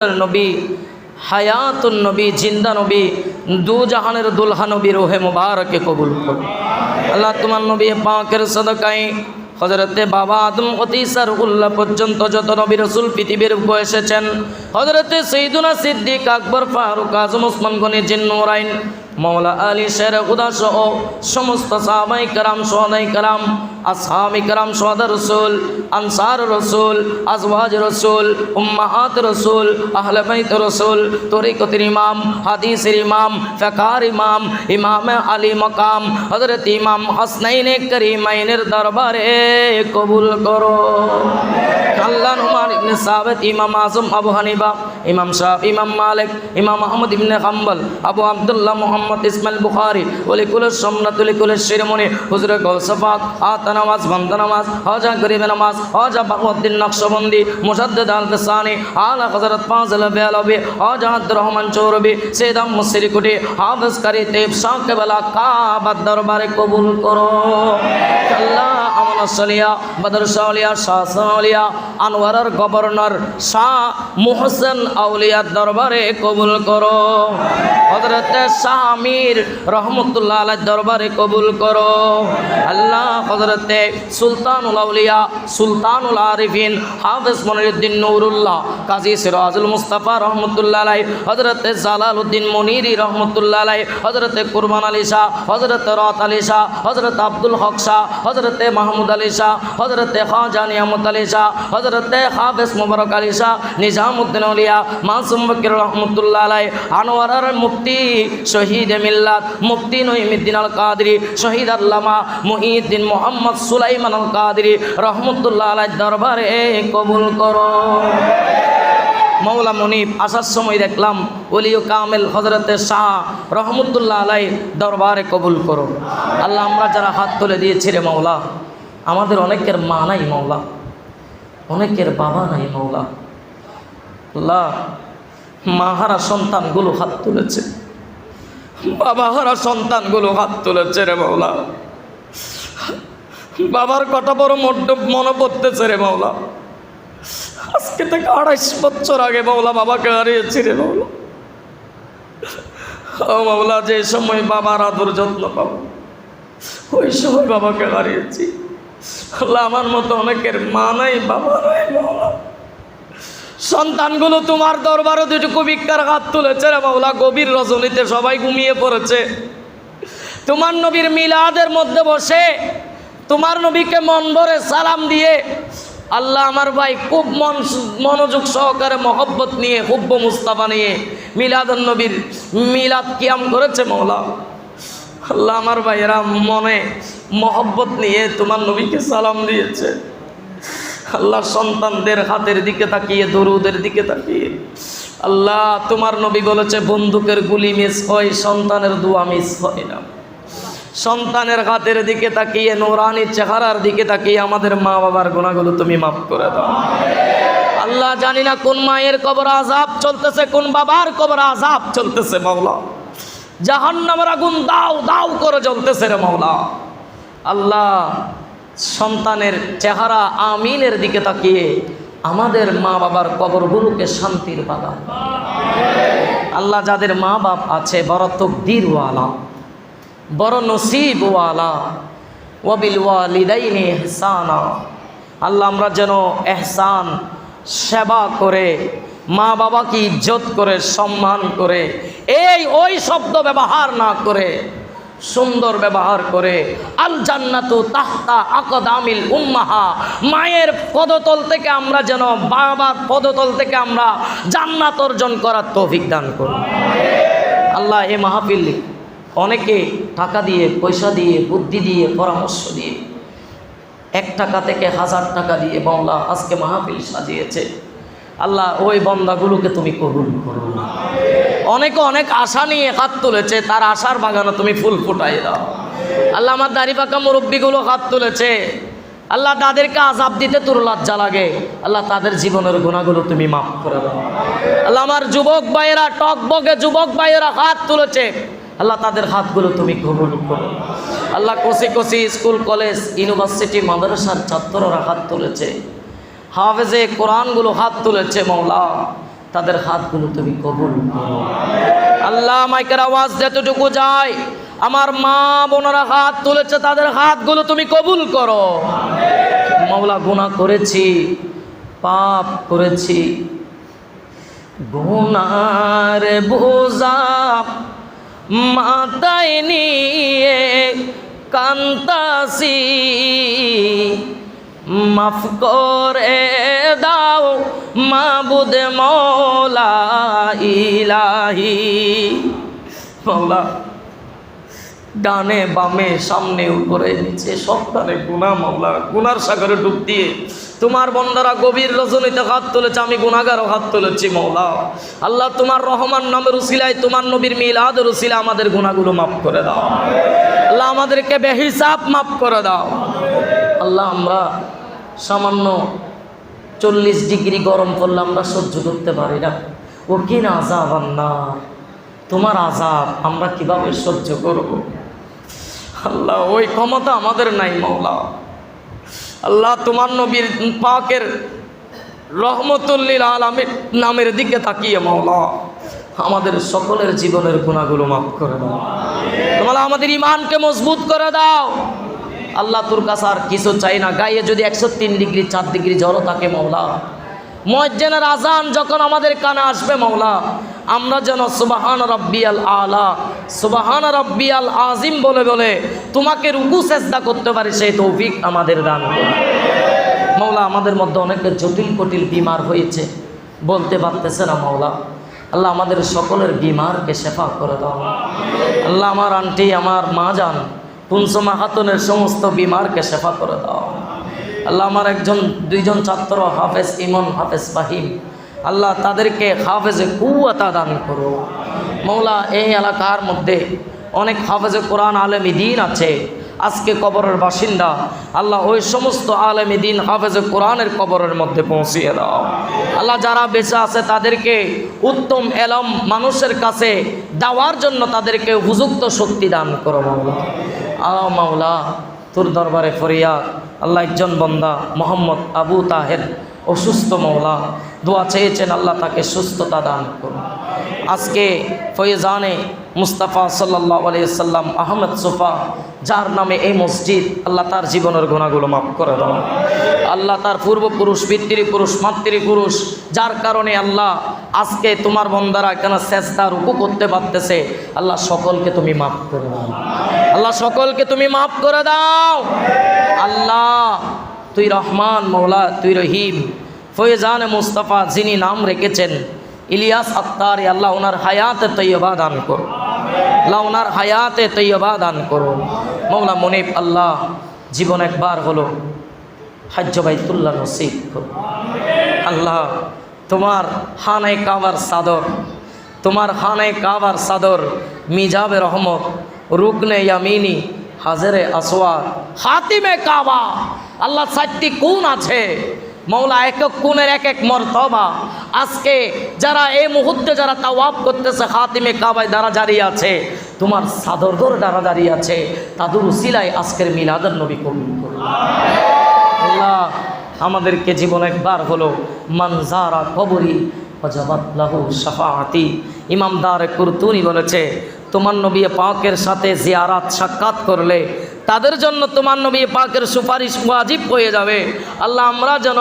নবী, হায়াতুন নবী, জিন্দা নবী, দু জাহানের দুলহা নবী রোহে মুবারকে কবুল করো আল্লাহ তোমার নবী পাকের সদকাই হজরতে বাবা আদম অতিসার উল্লাহ পর্যন্ত যত নবী রসুল পৃথিবীর উপর এসেছেন হজরতে সৈদুনা সিদ্দিক, আকবর, ফারুক, আজম, ওসমান গনি জিন্নুরাইন মৌলা আলী শের উদা সহ সমস্ত সাহাবাই কারাম, সোহাদাই কারাম, আসহাবি কারাম, সোহাদা রসুল, আনসার রসুল, আজওয়াজ রসুল, উম্মাহাত রসুল, আহলে বাইত রসুল তরিকতের ইমাম, হাদিসের ইমাম ফেকার ইমাম ইমাম আলী মকাম হজরত ইমাম হাসনাইনে করিমাইনের দরবারে কবুল করো। ইবনে সাবেত, ইমাম আজম, আবু হানিফা, ইমাম শাহ, ইমাম মালিক, ইমাম আহমদ ইবনে হাম্বল, আবু আব্দুল্লাহ মোহাম্মদ ইসমাইল বুখারি, অলিকুলের সম্রাট, অলিকুলের শিরমণি, হুজুরে গলসফাক আতা নামাজ, বান্দা নামাজ, হজা গরিব নামাজ, হজা বাকুদ্দিন নকশবন্দি মুসাদ্দেদ আল ফসানি আলা হজরত ফাজল বেলবি, হজা রহমান চৌরবি সেদাম মুসরিকুটি হাফেজ কারি তেব সাকেবেলা দরবারে কবুল করো। আল্লাহ শাহ আনোয়ারের গভর্নর শাহ মুহসেন আউলিয়ার দরবারে কবুল করো। হজরত শাহ রহমতুল্লাহ আলাহ দরবারে কবুল করো। আল্লাহ হজরতে সুলতানুল আউলিয়া, সুলতানুল আরিফিন, হাফেজ মনিরুদ্দিন নুরুল্লাহ, কাজী সিরাজুল মুস্তাফা রহমতুল্লাহ আলাই হজরতে জালালউদ্দিন মনিরি রহমতুল্লাহ আলাই হজরতে কুরবান আলী শাহ হজরতে রত আলী শাহ হজরত আব্দুল হক শাহ হজরতে মাহমুদ আলী শাহ হজরতে খাজা নিয়ামত আলী শাহ হজরতে হাফেজ মুবারক আলী শাহ নিজামুদ্দিন আলিয়া মাসুম বকির রহমতুল্লাহ আলাই আনোয়ারার মুফতি শহীদ মিল্লাত, মুফতি নঈমুদ্দিন আল কাদরি শহীদ আল্লামা মুহিউদ্দিন মোহাম্মদ সুলাইমান আল কাদরি রহমতুল্লাহ আলাই দরবারে কবুল করো। মৌলা মনিব আসার সময় দেখলাম ওলিও কামেল হজরতে শাহ রহমতুল্লাহ আলাই দরবারে কবুল করো। আল্লাহ, আমরা যারা হাত তুলে দিয়েছি রে মৌলা, আমাদের অনেকের মা নাই মৌলা, অনেকের বাবা নাই মৌলা। আল্লাহ মাহারা সন্তানগুলো হাত তুলেছে। বাবাহারা সন্তানগুলো হাত তুলেছে রে মৌলা বাবার কটা বড় মড্ড মনে পড়তেছে রে মৌলা আজকে থেকে আড়াইশ বছর আগে মাওলা বাবাকে হারিয়েছি রে মাওলা। ও মাওলা, যে সময় বাবার আদর যত্ন পাবো, ওই সময় বাবাকে হারিয়েছি। আমার মতো অনেকের মা নাই, বাবা নাই মাওলা। সন্তানগুলো তোমার দরবারে দুটুকু ভিক্ষার হাত তুলেছে রে মাওলা, গভীর রজনীতে সবাই ঘুমিয়ে পড়েছে। তোমার নবীর মিলাদের মধ্যে বসে তোমার নবীকে মন ভরে সালাম দিয়ে আল্লাহ আমার ভাই খুব মন মনোযোগ সহকারে মহব্বত নিয়ে, হুব্ব মুস্তাফা নিয়ে মিলাদুন নবীর মিলাদ কিয়াম করেছে মৌলা আল্লাহ আমার ভাই ভাইয়েরা মনে মহব্বত নিয়ে তোমার নবীকে সালাম দিয়েছে। আল্লাহ সন্তানদের হাতের দিকে তাকিয়ে, দরুদের দিকে তাকিয়ে। আল্লাহ, তোমার নবী বলেছে, বন্দুকের গুলি মিস হয়, সন্তানের দোয়া মিস হয় না। সন্তানের হাতের দিকে তাকিয়ে নোরানি চেহারার দিকে তাকিয়ে আমাদের মা বাবার গোনাগুলো তুমি মাফ করে দাও। আল্লাহ, জানি না কোন মায়ের কবর আজাব চলতেছে, কোন বাবার কবর আজাব চলতেছে, মাওলা। জাহান্নামের আগুন দাও দাও করে জ্বলতেছে রে মাওলা। আল্লাহ সন্তানের চেহারা আমিনের দিকে তাকিয়ে আমাদের মা বাবার কবরগুলোকে শান্তির বাগান। আল্লাহ যাদের মা বাপ আছে, বড় তকদিরওয়ালা, বড় নসিবওয়ালা ওয়াবিল ওয়ালিদাইনি এহসানা আল্লাহ আমরা যেন এহসান, সেবা করে, মা বাবাকে ইজ্জত করে, সম্মান করে, এই ওই শব্দ ব্যবহার না করে সুন্দর ব্যবহার করে, আল জান্নাতু তাহতা আকদামিল উম্মাহা, মায়ের পদতল থেকে আমরা যেন বাবার পদতল থেকে আমরা জান্নাত অর্জন করার তৌফিক দান করি। আল্লাহ এ মাহফিল, অনেকে টাকা দিয়ে, পয়সা দিয়ে, বুদ্ধি দিয়ে, পরামর্শ দিয়ে এক টাকা থেকে হাজার টাকা দিয়ে বাংলা আজকে মাহফিল সাজিয়েছে। আল্লাহ, ওই বন্দাগুলোকে তুমি কবুল করো অনেকে অনেক আশা নিয়ে হাত তুলেছে, তার আশার বাগানে তুমি ফুল ফুটাই দাও। আল্লাহ আমার দাড়ি পাকা মুরব্বীগুলো হাত তুলেছে। আল্লাহ তাদেরকে আজাব দিতে তোর লজ্জা লাগে। আল্লাহ তাদের জীবনের গুণাগুলো তুমি মাফ করে দাও। আল্লাহ আমার যুবক ভাইয়েরা টক বগে যুবক ভাইয়েরা হাত তুলেছে। আল্লাহ তাদের হাতগুলো তুমি কবুল করো। আল্লাহ কষি কষি স্কুল, কলেজ, ইউনিভার্সিটি, মাদ্রাসার ছাত্ররা হাত তুলেছে। হাফেজে কোরআনগুলো হাত তুলেছে মৌলা তাদের হাতগুলো তুমি কবুল আল্লাহ মাইকের আওয়াজ যতটুকু যায়, আমার মা বোনেরা হাত তুলেছে, তাদের হাতগুলো তুমি কবুল করো। মাওলা গুনাহ করেছি, পাপ করেছি, গুনার বোঝা মাতায় নিয়ে কান্তাসি মাফ করে দাও মাবুদ মৌলা ইলাহি। মৌলা ডানে বামে, সামনে, উপরে, নিচে, সব ডানে গুণা মাওলা, গুনার সাগরে ডুব দিয়ে তোমার বন্দারা গভীর রজনীতে হাত তুলেছে, আমি গুনাগারও হাত তুলেছি মৌলা আল্লাহ তোমার রহমান নামের উসিলায়, তোমার নবীর মিলাদের উসিলা আমাদের গুণাগুলো মাফ করে দাও। আল্লাহ আমাদেরকে বেহিসাব মাফ করে দাও। আল্লাহ আমরা সামান্য চল্লিশ ডিগ্রি গরম করলে আমরা সহ্য করতে পারি না। ও কি না আজাব আন্না তোমার আজাব আমরা কীভাবে সহ্য করব? আল্লাহ, ওই ক্ষমতা আমাদের নাই মৌলা আল্লাহ, তোমার নবীর পাকের রহমতুল্লিল আলমের নামের দিকে তাকিয়ে মৌলা আমাদের সকলের জীবনের গুণাগুলো মাফ করে দাও। তোমরা আমাদের ইমানকে মজবুত করে দাও। আল্লাহ তোর কাছে আর কিছু চাই না। গায়ে যদি একশো তিন ডিগ্রি, চার ডিগ্রি জ্বরও থাকে মৌলা মজ্জেনের আজান যখন আমাদের কানে আসবে মৌলা আমরা যেন সুবাহান রব্বি আল, সুবাহান রব্বি আল আজিম বলে বলে তোমাকে রুকু চেষ্টা করতে পারি, সেই তৌফিক আমাদের দান করো মৌলা আমাদের মধ্যে অনেকের জটিল কটিল বিমার হয়েছে। বলতে পারতেছে না মৌলা আল্লাহ আমাদের সকলের বিমারকে শেফা করে দাও। আল্লাহ আমার আন্টি, আমার মা যান পুনসমা হাতনের সমস্ত বিমারকে শেফা করে দাও। আল্লাহ আমার একজন, দুইজন ছাত্র, হাফেজ ইমন, হাফেজ ফাহিম। আল্লাহ তাদেরকে হাফেজে কুয়াতা দান করো। মৌলা, এই এলাকার মধ্যে অনেক হাফেজে কোরআন আলেমী দিন আছে। আজকে কবরের বাসিন্দা, আল্লাহ ওই সমস্ত আলেমী দিন হাফেজে কোরআনের কবরের মধ্যে পৌঁছিয়ে দাও। আল্লাহ যারা বেঁচে আছে তাদেরকে উত্তম এলম মানুষের কাছে দেওয়ার জন্য তাদেরকে উপযুক্ত শক্তি দান করো মাওলা আ মাওলা, তোর দরবারে ফরিয়াদ, আল্লাহ একজন বন্দা, মোহাম্মদ আবু তাহের, অসুস্থ মৌলা দোয়া চেয়েছেন আল্লাহ তাকে সুস্থতা দান করুন। আজকে ফয়েজানে মুস্তাফা সাল্লাহ আলিয়াল্লাম আহমেদ সোফা, যার নামে এই মসজিদ, আল্লাহ তার জীবনের গুণাগুলো মাফ করে দাও। আল্লাহ তার পূর্বপুরুষ, পিতৃপুরুষ, মাতৃপুরুষ, যার কারণে আল্লাহ আজকে তোমার বন্দারা কেন চেষ্টা রুকু করতে পারতেছে, আল্লাহ সকলকে তুমি মাফ করে দাও। আল্লাহ সকলকে তুমি মাফ করে দাও। আল্লাহ, তুই রহমান মৌলা, তুই রহিম। ফয়েজান মুস্তাফা যিনি নাম রেখেছেন, ইলিয়াস আত্তার আল্লাহ ওনার হায়াতে তৈয়বা দান করো আল্লাহ ওনার হায়াতে তৈয়বা দান করো মৌলা মনিব, আল্লাহ জীবন একবার হলো হাজ্য বাইতুল্লাহ নসিব আল্লাহ, তোমার হানাই কাবার সাদর, তোমার হানাই কাবার সাদর মিজাবে রহমত রুকনে ইয়ামিনী, হাজারে আসোয়া হাতিমে কাবা। আল্লাহ চারটি কোন আছে। মৌলা এক এক কোণের এক এক মর্তবা। আজকে যারা এই মুহূর্তে যারা তাওয়াব করতেছে হাতিমে কাবায় দ্বারা দাঁড়িয়ে আছে, তোমার সাদরদর দ্বারা দাঁড়িয়ে আছে, তাদের উসিলায় আজকের মিলাদের নবী কবুল করুন আল্লাহ, আমাদেরকে জীবন একবার হলো মানজারা কবরি অজবাত লাহু সাফাহাতি ইমামদার কুরতুনি বলেছে তোমার নবী পাকের সাথে জিয়ারাত, সাক্ষাৎ করলে তাদের জন্য তোমার নবী পাকের সুপারিশ ওয়াজিব হয়ে যাবে। আল্লাহ আমরা যেন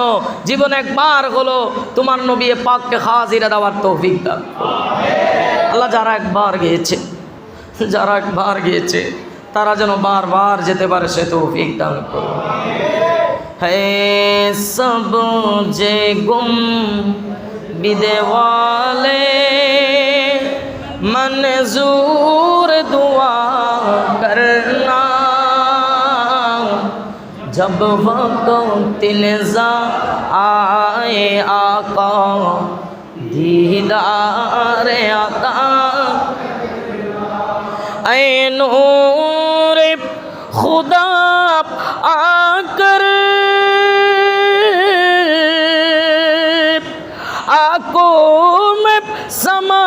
জীবন একবার হলো তোমার নবী পাককে হাজিরা দেওয়ার তৌফিক দাও আল্লাহ যারা একবার গিয়েছে, যারা একবার গিয়েছে, তারা যেন বারবার যেতে পারে সে তৌফিক দান হে সব যে গুম বিদেওয়ালে, মনজুর جب وقت تلزا آئے آقا، دیدار عطا۔ اے نور خدا، آ کر۔ آکو میں سمجھ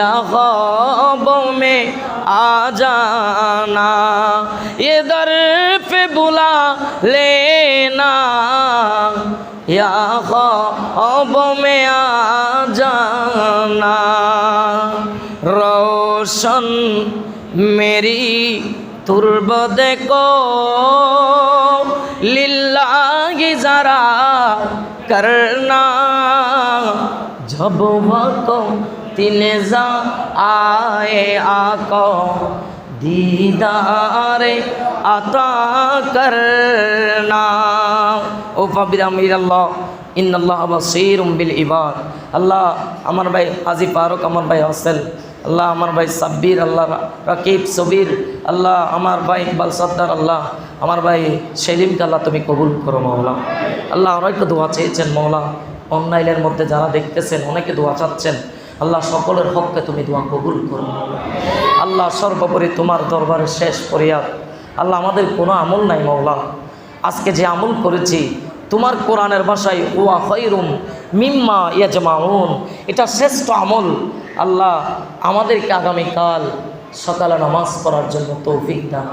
या ख्वाबों में आ जाना। ये दर पे बुला लेना। या ख्वाब में आ जाना। रोशन मेरी तुरबद को लिल्लाही जरा करना। जब वक्त তিনে যা আয়ে আক। দিদারে আতা করনা ও পাবিরা আল্লাহ ইন্নআল্লাহ বাসির বিল ইবাদ। আল্লাহ আমার ভাই আজি ফারুক আমার ভাই হোসেন, আল্লাহ আমার ভাই সাব্বির, আল্লাহ রাকিব সবির, আল্লাহ আমার ভাই ইকবাল সদ্দার আল্লাহ আমার ভাই সেলিমকে আল্লাহ তুমি কবুল করো মৌলা আল্লাহ অনেক দোয়া চেয়েছেন মৌলা অনলাইনের মধ্যে যারা দেখতেছেন, অনেকে দোয়া চাচ্ছেন। আল্লাহ সকলের হককে তুমি দোয়া কবুল করো। আল্লাহ সর্বোপরি তোমার দরবারে শেষ পরিয়াদ আল্লাহ আমাদের কোনো আমল নাই মৌলা আজকে যে আমল করেছি, তোমার কোরআনের ভাষায় ওয়া খৈরুম মিম্মা ইয়াজমাউন। এটা শ্রেষ্ঠ আমল। আল্লাহ আমাদেরকে আগামীকাল সকালে নামাজ পড়ার জন্য তৌফিক দান।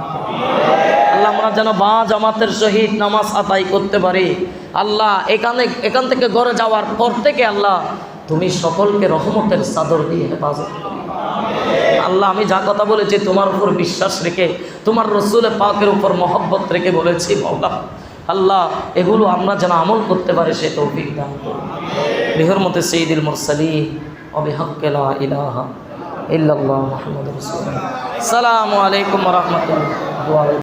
আল্লাহ আমরা যেন বা জামাতের সহিত নামাজ আদায় করতে পারি। আল্লাহ এখানে এখান থেকে ঘরে যাওয়ার পর থেকে আল্লাহ তুমি সকলকে রহমতের চাদর দিয়ে হেফাজত আল্লাহ, আমি যা কথা বলেছি তোমার উপর বিশ্বাস রেখে, তোমার রসুলের পাকের উপর মহব্বত রেখে বলেছি, মৌলা। আল্লাহ, এগুলো আমরা যেন আমল করতে পারি, সে তৌফিক দান করুন। বিহরমতে সঈদুল মুরসালিন অবিহক্কেলা ইলাহা ইল্লাল্লাহ মুহাম্মাদুর রাসূলুল্লাহ। সালামু আলাইকুম ওয়া রাহমাতুল্লাহ